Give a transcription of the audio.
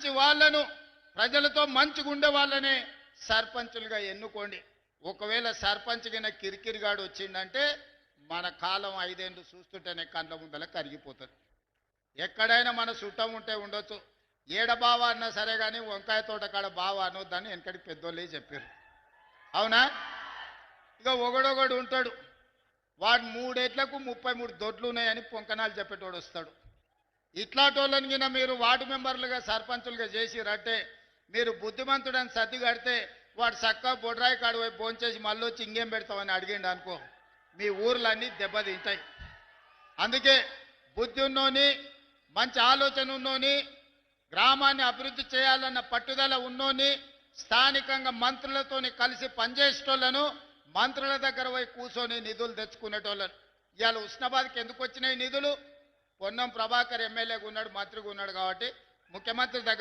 మంచి వాళ్ళను ప్రజలతో మంచిగా ఉండే వాళ్ళనే సర్పంచులుగా ఎన్నుకోండి. ఒకవేళ సర్పంచ్ కింద కిరికిరిగాడు వచ్చిందంటే మన కాలం ఐదేళ్ళు చూస్తుంటేనే కళ్ళ ముందల కరిగిపోతుంది. ఎక్కడైనా మన చుట్టం ఉంటే ఉండొచ్చు. ఏడ బావ అన్నా సరే కానీ వంకాయ తోట కాడ బావ అనొద్దని వెనకటి పెద్దోళ్ళే చెప్పారు. అవునా? ఇక ఒకడొకడు ఉంటాడు. వాడు మూడేట్లకు ముప్పై మూడు దొడ్లు ఉన్నాయని పొంకనాలు చెప్పేటోడు వస్తాడు. ఇట్లాటోళ్ళని మీరు వార్డు మెంబర్లుగా సర్పంచులుగా చేసిరంటే మీరు బుద్ధిమంతుడని సర్ది కడితే వాడు చక్కగా బొడ్రాయి కాడు పోయి భోంచేసి మళ్ళీ వచ్చి ఇంకేం పెడతామని అడిగిండు అనుకో. మీ ఊర్లన్నీ దెబ్బతింటాయి. అందుకే బుద్ధి ఉన్నోని మంచి ఆలోచన ఉన్నోని గ్రామాన్ని అభివృద్ధి చేయాలన్న పట్టుదల ఉన్నోని స్థానికంగా మంత్రులతోని కలిసి పనిచేసేటోళ్ళను మంత్రుల దగ్గర పోయి కూర్చొని నిధులు తెచ్చుకునేటోళ్ళను. ఇవాళ ఉస్నాబాద్కి ఎందుకు వచ్చినాయి నిధులు? పొన్నం ప్రభాకర్ ఎమ్మెల్యేగా ఉన్నాడు మంత్రిగా ఉన్నాడు కాబట్టి ముఖ్యమంత్రి దగ్గర